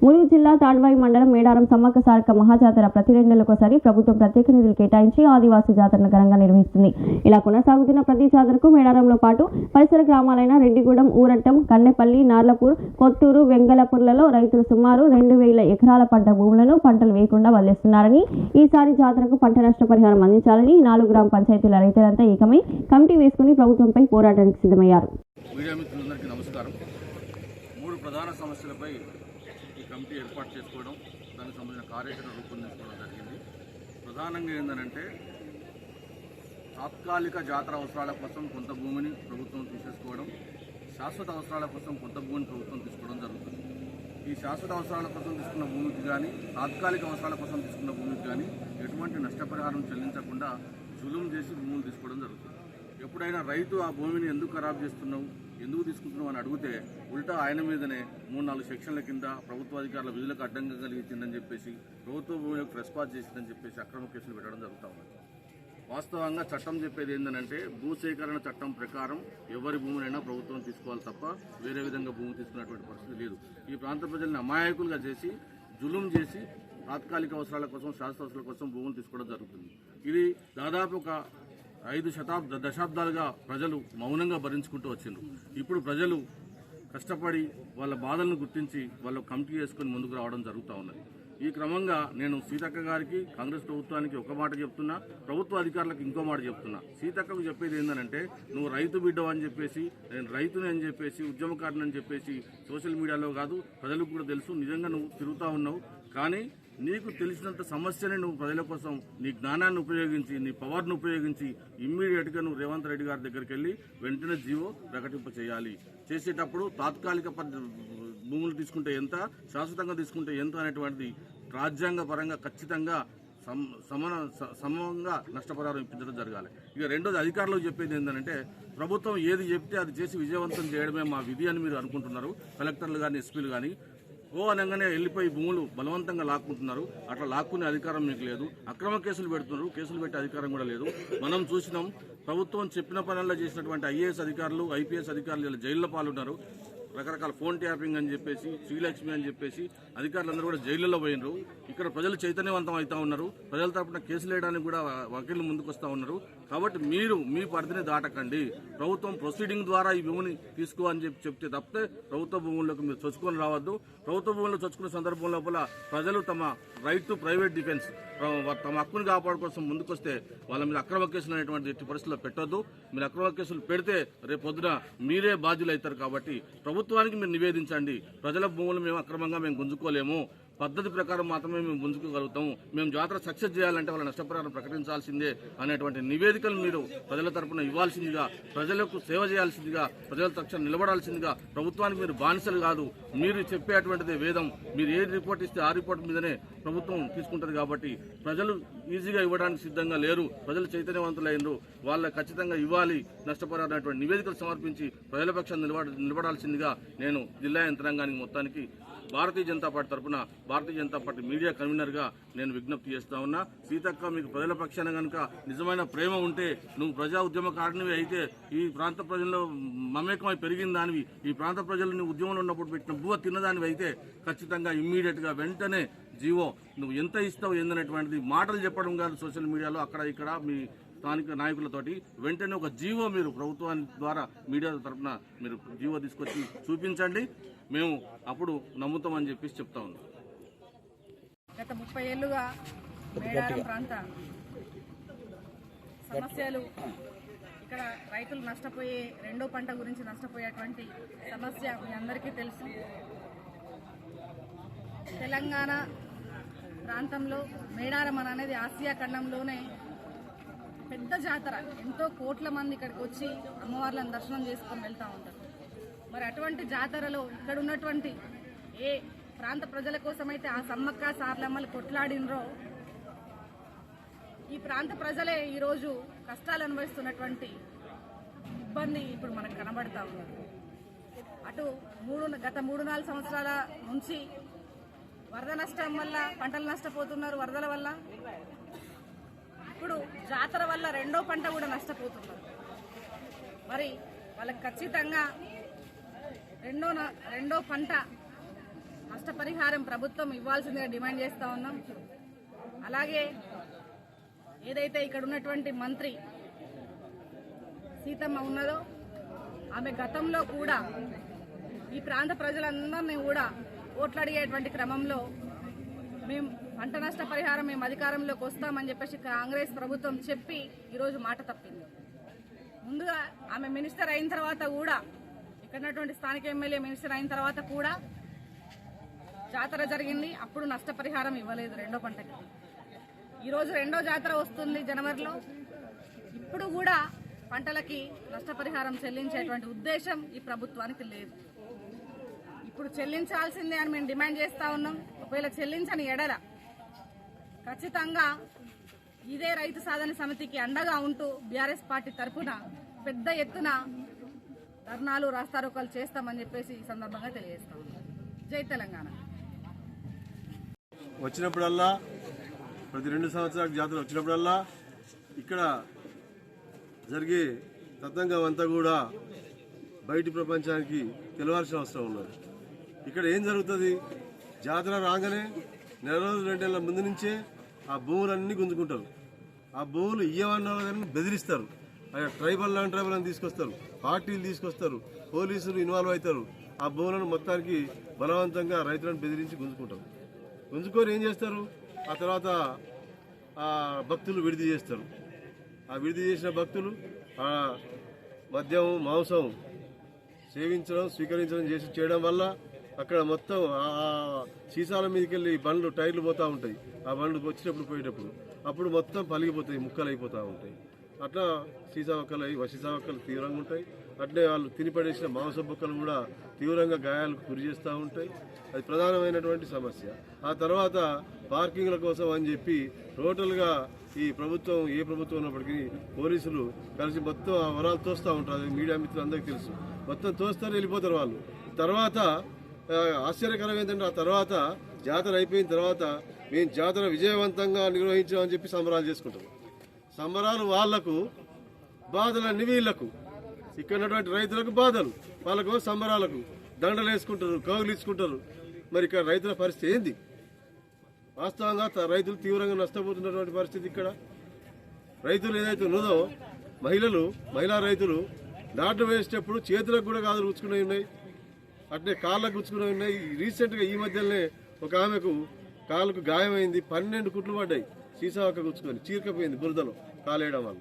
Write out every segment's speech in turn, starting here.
ములుగు జిల్లా తాడ్వాయి మండలం మేడారం సమ్మక్క సారక్క మహాజాతర ప్రతి రెండేళ్ళకోసారి ప్రభుత్వం ప్రత్యేక నిధులు కేటాయించి ఆదివాసీ జాతరను ఘనంగా నిర్వహిస్తుంది. ఇలా కొనసాగుతున్న ప్రతి జాతరకు మేడారంలో పాటు పరిసర గ్రామాలైన రెడ్డిగూడెం ఊరట్టం కన్నెపల్లి నార్లపూర్ కొత్తూరు వెంగళపూర్లలో రైతులు సుమారు రెండు వేల ఎకరాల పంట భూములను పంటలు వేయకుండా వదిలేస్తున్నారని ఈసారి జాతరకు పంట నష్టపరిహారం అందించాలని నాలుగు గ్రామ పంచాయతీల రైతులంతా ఏకమై కమిటీ వేసుకుని ప్రభుత్వంపై పోరాటానికి సిద్ధమయ్యారు. నమస్కారం. మూడు ప్రధాన సమస్యలపై కమిటీ ఏర్పాటు చేసుకోవడం దానికి సంబంధించిన కార్యాచరణ రూపొందించుకోవడం జరిగింది. ప్రధానంగా ఏంటంటే తాత్కాలిక జాతర అవసరాల కోసం కొంత భూమిని ప్రభుత్వం తీసేసుకోవడం శాశ్వత అవసరాల కోసం కొంత భూమిని ప్రభుత్వం తీసుకోవడం జరుగుతుంది. ఈ శాశ్వత అవసరాల కోసం తీసుకున్న భూమికి కానీ తాత్కాలిక అవసరాల కోసం తీసుకున్న భూమికి కానీ ఎటువంటి నష్టపరిహారం చెల్లించకుండా జులుం చేసి భూములు తీసుకోవడం జరుగుతుంది. ఎప్పుడైనా రైతు ఆ భూమిని ఎందుకు ఖరాబ్ చేస్తున్నావు? ఎందుకు తీసుకుంటున్నావు అని అడిగితే ఉల్టా ఆయన మీదనే మూడు నాలుగు సెక్షన్ల కింద ప్రభుత్వ అధికారుల విధులకు అడ్డంగా కలిగించిందని చెప్పేసి ప్రభుత్వ భూమికి రెస్పాన్స్ చేసిందని చెప్పేసి అక్రమ కేసులు పెట్టడం జరుగుతూ ఉంది వాస్తవంగా చట్టం చెప్పేది ఏంటంటే భూసేకరణ చట్టం ప్రకారం ఎవరి భూమినైనా ప్రభుత్వం తీసుకోవాలి తప్ప వేరే విధంగా భూమి తీసుకున్నటువంటి పరిస్థితి లేదు. ఈ ప్రాంత ప్రజల్ని అమాయకులుగా చేసి జులుం చేసి తాత్కాలిక అవసరాల కోసం శాశ్వత అవసరాల కోసం భూములు తీసుకోవడం జరుగుతుంది. ఇది దాదాపు ఒక ఐదు శతాబ్ద దశాబ్దాలుగా ప్రజలు మౌనంగా భరించుకుంటూ వచ్చిండ్రు. ఇప్పుడు ప్రజలు కష్టపడి వాళ్ళ బాధలను గుర్తించి వాళ్ళు కమిటీ చేసుకుని ముందుకు రావడం జరుగుతూ ఉన్నది. ఈ క్రమంగా నేను సీతక్క గారికి కాంగ్రెస్ ప్రభుత్వానికి ఒక మాట చెప్తున్నా ప్రభుత్వ అధికారులకు ఇంకో మాట చెప్తున్నా. సీతక్కకు చెప్పేది ఏంటంటే నువ్వు రైతు బిడ్డవు అని చెప్పేసి నేను రైతుని అని చెప్పేసి ఉద్యమకారుని అని చెప్పేసి సోషల్ మీడియాలో కాదు ప్రజలకు కూడా తెలుసు నిజంగా నువ్వు తిరుగుతూ ఉన్నావు. కానీ నీకు తెలిసినంత సమస్యని నువ్వు ప్రజల కోసం నీ జ్ఞానాన్ని ఉపయోగించి నీ పవర్ను ఉపయోగించి ఇమ్మీడియట్గా నువ్వు రేవంత్ రెడ్డి గారి దగ్గరికి వెళ్ళి వెంటనే జీవో ప్రకటింప చేయాలి. చేసేటప్పుడు తాత్కాలిక భూములు తీసుకుంటే ఎంత శాశ్వతంగా తీసుకుంటే ఎంత అనేటువంటిది రాజ్యాంగ పరంగా ఖచ్చితంగా సమ సమన స- సమంగా నష్టపరిహారం ఇప్పించడం జరగాలి. ఇక రెండోది అధికారులకు చెప్పేది ఏంటంటే ప్రభుత్వం ఏది చెప్తే అది చేసి విజయవంతం చేయడమే మా విధి అని మీరు అనుకుంటున్నారు. కలెక్టర్లు కానీ ఎస్పీలు కానీ ఓ అనగానే వెళ్ళిపోయి భూములు బలవంతంగా లాక్కుంటున్నారు. అట్లా లాక్కునే అధికారం మీకు లేదు. అక్రమ కేసులు పెడుతున్నారు. కేసులు పెట్టే అధికారం కూడా లేదు. మనం చూసినాం. ప్రభుత్వం చెప్పిన పనుల్లో చేసినటువంటి ఐఏఎస్ అధికారులు ఐపీఎస్ అధికారులు జైల్లో పాల్గొన్నారు. రకరకాల ఫోన్ ట్యాపింగ్ అని చెప్పేసి శ్రీలక్ష్మి అని చెప్పేసి అధికారులందరూ కూడా జైళ్ళలో పోయినారు. ఇక్కడ ప్రజలు చైతన్యవంతం అవుతా ఉన్నారు. ప్రజల తరపున కేసులు వేయడానికి కూడా వకీళ్ళు ముందుకు వస్తూ ఉన్నారు. కాబట్టి మీరు మీ పరిధిని దాటకండి. ప్రభుత్వం ప్రొసీడింగ్ ద్వారా ఈ భూమిని తీసుకో అని చెప్పి చెప్తే తప్పితే ప్రభుత్వ భూముల్లోకి మీరు చొచ్చుకొని రావద్దు. ప్రభుత్వ భూముల్లో చొచ్చుకున్న సందర్భం లోపల ప్రజలు తమ రైట్ టు ప్రైవేట్ డిఫెన్స్ తమ హక్కును కాపాడుకోసం ముందుకొస్తే వాళ్ళ మీద అక్రమ కేసులు అనేటువంటి ఎట్టి పరిస్థితుల్లో పెట్టొద్దు. మీరు అక్రమ కేసులు పెడితే రేపు పొద్దున మీరే బాధ్యులు అవుతారు కాబట్టి ప్రభుత్వానికి మీరు నివేదించండి. ప్రజల భూములు మేము అక్రమంగా మేము గుంజుకోలేము. పద్ధతి ప్రకారం మాత్రమే మేము ముందుకోగలుగుతాము. మేము జాతర సక్సెస్ చేయాలంటే వాళ్ళ నష్టపరిహారం ప్రకటించాల్సిందే అనేటువంటి నివేదికలు మీరు ప్రజల తరపున ఇవ్వాల్సిందిగా ప్రజలకు సేవ చేయాల్సిందిగా ప్రజల తక్షణ నిలబడాల్సిందిగా ప్రభుత్వానికి మీరు బానిసలు కాదు. మీరు చెప్పేటువంటిది వేదం. మీరు ఏ రిపోర్ట్ ఇస్తే ఆ రిపోర్ట్ మీదనే ప్రభుత్వం తీసుకుంటుంది కాబట్టి ప్రజలు ఈజీగా ఇవ్వడానికి సిద్ధంగా లేరు. ప్రజలు చైతన్యవంతులైనరు. వాళ్ళ ఖచ్చితంగా ఇవ్వాలి. నష్టపరిహారం అనేటువంటి నివేదికలు సమర్పించి ప్రజల పక్షాన్ని నిలబడాల్సిందిగా నేను జిల్లా యంత్రాంగానికి మొత్తానికి భారతీయ జనతా పార్టీ తరఫున భారతీయ జనతా పార్టీ మీడియా కన్వీనర్గా నేను విజ్ఞప్తి చేస్తా ఉన్నా. సీతక్క మీకు ప్రజల పక్షాన కనుక నిజమైన ప్రేమ ఉంటే నువ్వు ప్రజా ఉద్యమకారునివి అయితే ఈ ప్రాంత ప్రజల్లో మమేకమై పెరిగిన దానివి. ఈ ప్రాంత ప్రజలు నువ్వు ఉద్యమంలో ఉన్నప్పుడు పెట్టిన బువ్వ తిన్నదానివి అయితే ఖచ్చితంగా ఇమ్మీడియట్గా వెంటనే జీవో నువ్వు ఎంత ఇస్తావు ఏందనేటువంటిది మాటలు చెప్పడం కాదు సోషల్ మీడియాలో అక్కడ ఇక్కడ మీ స్థానిక నాయకులతోటి వెంటనే ఒక జీవో మీరు ప్రభుత్వాన్ని ద్వారా మీడియా తరఫున మీరు జీవో తీసుకొచ్చి చూపించండి. మేము అప్పుడు నమ్ముతామని చెప్పేసి చెప్తా ఉన్నాం. గత ముప్పై ఏళ్ళుగా మేడారం ప్రాంత సమస్యలు ఇక్కడ రైతులు నష్టపోయే రెండో పంట గురించి నష్టపోయేటువంటి సమస్య మీ అందరికీ తెలుసు. తెలంగాణ ప్రాంతంలో మేడారం అనేది ఆసియా ఖండంలోనే పెద్ద జాతర. ఎంతో కోట్ల మంది ఇక్కడికి వచ్చి అమ్మవార్లను దర్శనం చేసుకొని వెళ్తూ ఉంటారు. మరి అటువంటి జాతరలో ఇక్కడ ఉన్నటువంటి ఏ ప్రాంత ప్రజల కోసమైతే ఆ సమ్మక్క సార్లమ్మలు కొట్లాడినరో ఈ ప్రాంత ప్రజలే ఈరోజు కష్టాలు అనుభవిస్తున్నటువంటి ఇబ్బంది ఇప్పుడు మనకు కనబడతా ఉన్నది. అటు మూడు గత మూడు నాలుగు సంవత్సరాల నుంచి వరద నష్టం వల్ల పంటలు నష్టపోతున్నారు వరదల వల్ల. ఇప్పుడు జాతర వల్ల రెండో పంట కూడా నష్టపోతున్నారు. మరి వాళ్ళకి ఖచ్చితంగా రెండో రెండో పంట నష్టపరిహారం ప్రభుత్వం ఇవ్వాల్సిందిగా డిమాండ్ చేస్తూ ఉన్నాం. అలాగే ఏదైతే ఇక్కడ ఉన్నటువంటి మంత్రి సీతమ్మ ఉన్నదో ఆమె గతంలో కూడా ఈ ప్రాంత ప్రజలందరినీ కూడా ఓట్లు అడిగేటువంటి క్రమంలో మేము పంట నష్ట పరిహారం మేము అధికారంలోకి వస్తామని చెప్పేసి కాంగ్రెస్ ప్రభుత్వం చెప్పి ఈరోజు మాట తప్పింది. ముందుగా ఆమె మినిస్టర్ అయిన తర్వాత కూడా ఇక్కడ స్థానిక ఎమ్మెల్యే మినిస్టర్ అయిన తర్వాత కూడా జాతర జరిగింది. అప్పుడు నష్టపరిహారం ఇవ్వలేదు రెండో పంటకి. ఈరోజు రెండో జాతర వస్తుంది జనవరిలో. ఇప్పుడు కూడా పంటలకి నష్టపరిహారం చెల్లించేటువంటి ఉద్దేశం ఈ ప్రభుత్వానికి లేదు. ఇప్పుడు చెల్లించాల్సిందే అని మేము డిమాండ్ చేస్తా ఉన్నాం. ఒకవేళ చెల్లించని ఎడల ఖచ్చితంగా ఇదే రైతు సాధన సమితికి అండగా ఉంటూ బీఆర్ఎస్ పార్టీ తరఫున పెద్ద ఎత్తున ధర్నాలు రాస్తారోకాలు చేస్తామని చెప్పేసి ఈ సందర్భంగా తెలియజేస్తాం జై తెలంగాణ. వచ్చినప్పుడల్లా ప్రతి రెండు సంవత్సరాలకు జాతర వచ్చినప్పుడల్లా ఇక్కడ జరిగే తతంగం అంతా కూడా బయటి ప్రపంచానికి తెలవాల్సిన అవసరం ఉన్నది. ఇక్కడ ఏం జరుగుతుంది? జాతర రాగానే నెల రోజులు రెండు నెలల ముందు నుంచే ఆ భూములన్నీ గుంజుకుంటారు. ఆ భూములు ఇయ్యమన్న బెదిరిస్తారు. ఆ ట్రైబల్ నాన్ ట్రైబల్ అని తీసుకొస్తారు. పార్టీలు తీసుకొస్తారు. పోలీసులు ఇన్వాల్వ్ అవుతారు. ఆ భూములను మొత్తానికి బలవంతంగా రైతులను బెదిరించి గుంజుకుంటారు. గుంజుకొని ఏం చేస్తారు? ఆ తర్వాత ఆ భక్తులు విడిది చేస్తారు. ఆ విడిది చేసిన భక్తులు ఆ మద్యం మాంసం సేవించడం స్వీకరించడం చేసి చేయడం వల్ల అక్కడ మొత్తం ఆ సీసాల మీదకి వెళ్ళి బండ్లు టైర్లు పోతూ ఉంటాయి. ఆ బండ్లు వచ్చినప్పుడు పోయేటప్పుడు అప్పుడు మొత్తం పలిగిపోతాయి ముక్కలు అయిపోతూ ఉంటాయి. అట్లా సీసా ఒక్కలు అయి వసీసా ఒక్కలు తీవ్రంగా ఉంటాయి. అట్లే వాళ్ళు తినిపడేసిన మాంస బొక్కలు కూడా తీవ్రంగా గాయాలకు గురి చేస్తూ ఉంటాయి. అది ప్రధానమైనటువంటి సమస్య. ఆ తర్వాత పార్కింగ్ల కోసం అని చెప్పి టోటల్గా ఈ ప్రభుత్వం ఏ ప్రభుత్వం ఉన్నప్పటికీ పోలీసులు కలిసి మొత్తం ఆ వరాలు తోస్తూ ఉంటారు. మీడియా మిత్రులు అందరికీ తెలుసు. మొత్తం తోస్తారు వెళ్ళిపోతారు వాళ్ళు. తర్వాత ఆశ్చర్యకరం ఏంటంటే ఆ తర్వాత జాతర అయిపోయిన తర్వాత మేము జాతర విజయవంతంగా నిర్వహించామని చెప్పి సంబరాలు చేసుకుంటాం. సంబరాలు వాళ్ళకు బాధలన్నీ వీళ్ళకు ఇక్కడ ఉన్నటువంటి రైతులకు బాధలు వాళ్ళకు సంబరాలకు దండలు వేసుకుంటారు కౌగులు ఇచ్చుకుంటారు. మరి ఇక్కడ రైతుల పరిస్థితి ఏంది? వాస్తవంగా రైతులు తీవ్రంగా నష్టపోతున్నటువంటి పరిస్థితి ఇక్కడ. రైతులు ఏదైతే ఉన్నదో మహిళలు మహిళా రైతులు నాటు వేసేటప్పుడు చేతులకు కూడా కాదు ఉంచుకునే ఉన్నాయి. అట్లే కాళ్ళకు గుచ్చుకుని ఉన్నాయి. రీసెంట్గా ఈ మధ్యలోనే ఒక ఆమెకు కాళ్ళకు గాయమైంది. పన్నెండు కుట్లు పడ్డాయి. సీసా ఒక్క గుచ్చుకొని చీరకపోయింది బురదలో కాలేయడం వల్ల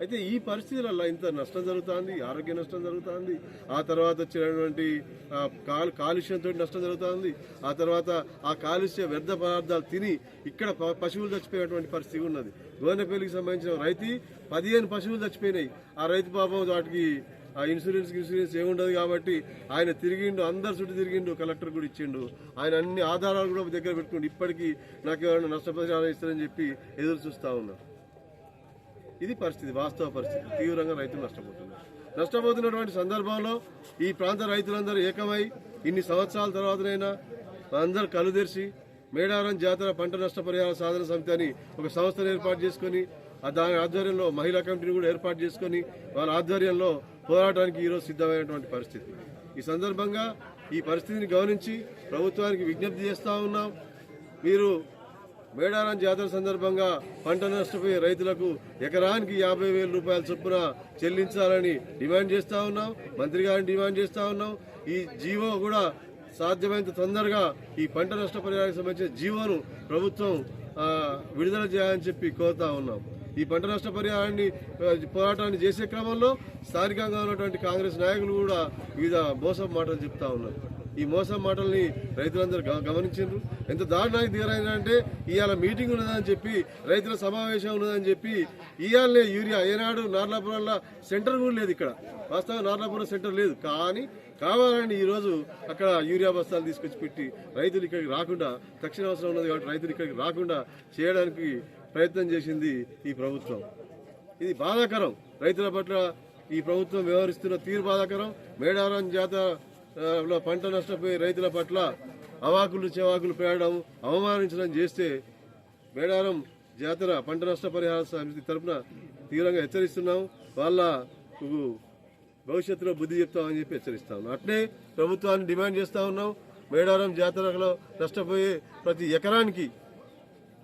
అయితే ఈ పరిస్థితులలో ఇంత నష్టం జరుగుతుంది. ఆరోగ్య నష్టం జరుగుతుంది. ఆ తర్వాత వచ్చినటువంటి కాలు కాలుష్యంతో నష్టం జరుగుతుంది. ఆ తర్వాత ఆ కాలుష్య వ్యర్థ పదార్థాలు తిని ఇక్కడ ప- పశువులు చచ్చిపోయేటువంటి పరిస్థితి ఉన్నది. గోనెపల్లికి సంబంధించిన రైతు పదిహేను పశువులు చచ్చిపోయినాయి. ఆ రైతు పాపం వాటికి ఆ ఇన్సూరెన్స్ ఇన్సూరెన్స్ ఏముండదు కాబట్టి ఆయన తిరిగిండు అందరు చుట్టూ తిరిగిండు కలెక్టర్ కూడా ఇచ్చిండు. ఆయన అన్ని ఆధారాలు కూడా దగ్గర పెట్టుకుంటూ ఇప్పటికీ నాకు ఏమైనా నష్టపరిహారం ఇస్తారని చెప్పి ఎదురు చూస్తూ ఉన్నారు ఇది పరిస్థితి వాస్తవ పరిస్థితి. తీవ్రంగా రైతులు నష్టపోతున్నారు. నష్టపోతున్నటువంటి సందర్భంలో ఈ ప్రాంత రైతులందరూ ఏకమై ఇన్ని సంవత్సరాల తర్వాతనైనా అందరూ కలుదెరిసి మేడారం జాతర పంట నష్టపరిహార సాధన సమితి అని ఒక సంస్థను ఏర్పాటు చేసుకొని దాని ఆధ్వర్యంలో మహిళా కమిటీని కూడా ఏర్పాటు చేసుకొని వాళ్ళ ఆధ్వర్యంలో పోరాటానికి ఈరోజు సిద్ధమైనటువంటి పరిస్థితి. ఈ సందర్భంగా ఈ పరిస్థితిని గమనించి ప్రభుత్వానికి విజ్ఞప్తి చేస్తూ ఉన్నాం. మీరు మేడారం జాతర సందర్భంగా పంట నష్టపోయే రైతులకు ఎకరానికి యాభై వేల రూపాయల చొప్పున చెల్లించాలని డిమాండ్ చేస్తూ ఉన్నాం. మంత్రి గారిని డిమాండ్ చేస్తూ ఉన్నాం. ఈ జీవో కూడా సాధ్యమైనంత తొందరగా ఈ పంట నష్టపరిహారానికి సంబంధించిన జీవోను ప్రభుత్వం విడుదల చేయాలని చెప్పి కోరుతా ఉన్నాం. ఈ పంట నష్ట పరిహారాన్ని పోరాటాన్ని చేసే క్రమంలో స్థానికంగా ఉన్నటువంటి కాంగ్రెస్ నాయకులు కూడా వివిధ మోసం మాటలు చెప్తా ఉన్నారు. ఈ మోసం మాటల్ని రైతులందరూ గమనించారు ఎంత దారుణానికి దిగరైందంటే ఇవాళ మీటింగ్ ఉన్నదని చెప్పి రైతుల సమావేశం ఉన్నదని చెప్పి ఇవాళనే యూరియా ఏనాడు నార్లాపురంలో సెంటర్ కూడా లేదు ఇక్కడ. వాస్తవం నార్లాపురం సెంటర్ లేదు. కానీ కావాలని ఈరోజు అక్కడ యూరియా బస్తాలు తీసుకొచ్చి పెట్టి రైతులు ఇక్కడికి రాకుండా తక్షణ అవసరం ఉన్నది కాబట్టి రైతులు ఇక్కడికి రాకుండా చేయడానికి ప్రయత్నం చేసింది ఈ ప్రభుత్వం. ఇది బాధాకరం. రైతుల పట్ల ఈ ప్రభుత్వం వ్యవహరిస్తున్న తీరు బాధాకరం. మేడారం జాతరలో పంట నష్టపోయే రైతుల పట్ల అవాకులు చెవాకులు పేడడం అవమానించడం చేస్తే మేడారం జాతర పంట నష్ట పరిహార సమితి తరఫున తీవ్రంగా హెచ్చరిస్తున్నాం. వాళ్ళ భవిష్యత్తులో బుద్ధి చెప్తామని చెప్పి హెచ్చరిస్తా. ఉన్నాం అట్నే ప్రభుత్వాన్ని డిమాండ్ చేస్తా ఉన్నాం. మేడారం జాతరలో నష్టపోయే ప్రతి ఎకరానికి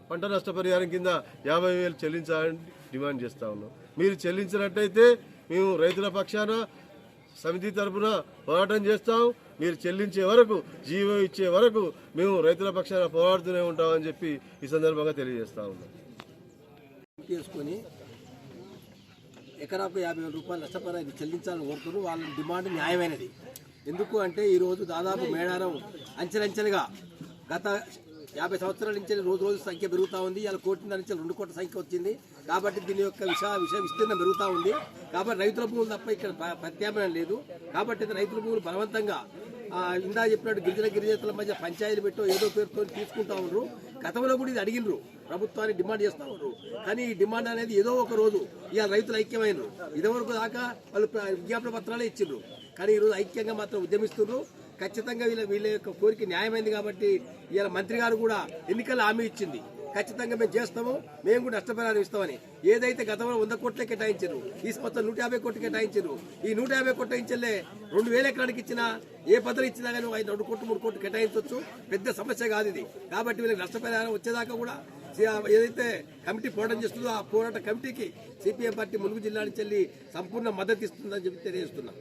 పంట నష్టపరిహారం కింద యాభై వేలు చెల్లించాలని డిమాండ్ చేస్తా ఉన్నాం. మీరు చెల్లించినట్టయితే మేము రైతుల పక్షాన సమితి తరఫున పోరాటం చేస్తాం. మీరు చెల్లించే వరకు జీవో ఇచ్చే వరకు మేము రైతుల పక్షాన పోరాడుతూనే ఉంటామని చెప్పి ఈ సందర్భంగా తెలియజేస్తా ఉన్నాం. చేసుకొని ఎకరాకు యాభై వేల రూపాయలు నష్టపరిహారం చెల్లించాలని కోరుతున్నారు వాళ్ళ డిమాండ్ న్యాయమైనది. ఎందుకు అంటే ఈరోజు దాదాపు మేడారం అంచెలంచెలుగా గత యాభై సంవత్సరాల నుంచి రోజు రోజు సంఖ్య పెరుగుతూ ఉంది. ఇలా కోటి నుంచి రెండు కోట్ల సంఖ్య వచ్చింది. కాబట్టి దీని యొక్క విష విషయ విస్తీర్ణం పెరుగుతూ ఉంది. కాబట్టి రైతుల భూములు తప్ప ఇక్కడ ప్రత్యామ్నాయం లేదు. కాబట్టి ఇది రైతుల భూములు బలవంతంగా ఇందా చెప్పినట్టు గిరిజన గిరిజనుల మధ్య పంచాయతీలు పెట్టో ఏదో పేరుతో తీసుకుంటా ఉన్నారు గతంలో కూడా ఇది అడిగినరు ప్రభుత్వాన్ని డిమాండ్ చేస్తూ ఉన్నారు కానీ ఈ డిమాండ్ అనేది ఏదో ఒక రోజు ఇవాళ రైతులు ఐక్యమైనరు ఇదివరకు దాకా వాళ్ళు విజ్ఞాపన పత్రాలే ఇచ్చిండ్రు. కానీ ఈరోజు ఐక్యంగా మాత్రం ఉద్యమిస్తున్నారు ఖచ్చితంగా వీళ్ళ వీళ్ళ యొక్క కోరిక న్యాయమైంది కాబట్టి ఇలా మంత్రి గారు కూడా ఎన్నికల హామీ ఇచ్చింది. ఖచ్చితంగా మేము చేస్తాము మేము కూడా నష్టపరిహారం ఇస్తామని. ఏదైతే గతంలో వంద కోట్లే కేటాయించారు ఈ సంవత్సరం నూట యాభై కోట్లు కేటాయించారు. ఈ నూట యాభై కోట్ల ఇచ్చలే రెండు వేల ఎకరానికి ఇచ్చినా ఏ పద్ధతి ఇచ్చినా కానీ ఐదు రెండు కోట్లు మూడు కోట్లు కేటాయించవచ్చు పెద్ద సమస్య కాదు ఇది. కాబట్టి వీళ్ళకి నష్టపరిహారం వచ్చేదాకా కూడా ఏదైతే కమిటీ పోరాటం చేస్తుందో ఆ పోరాట కమిటీకి సిపిఎం పార్టీ ములుగు జిల్లా నుంచి సంపూర్ణ మద్దతు ఇస్తుందని చెప్పి తెలియజేస్తున్నాం.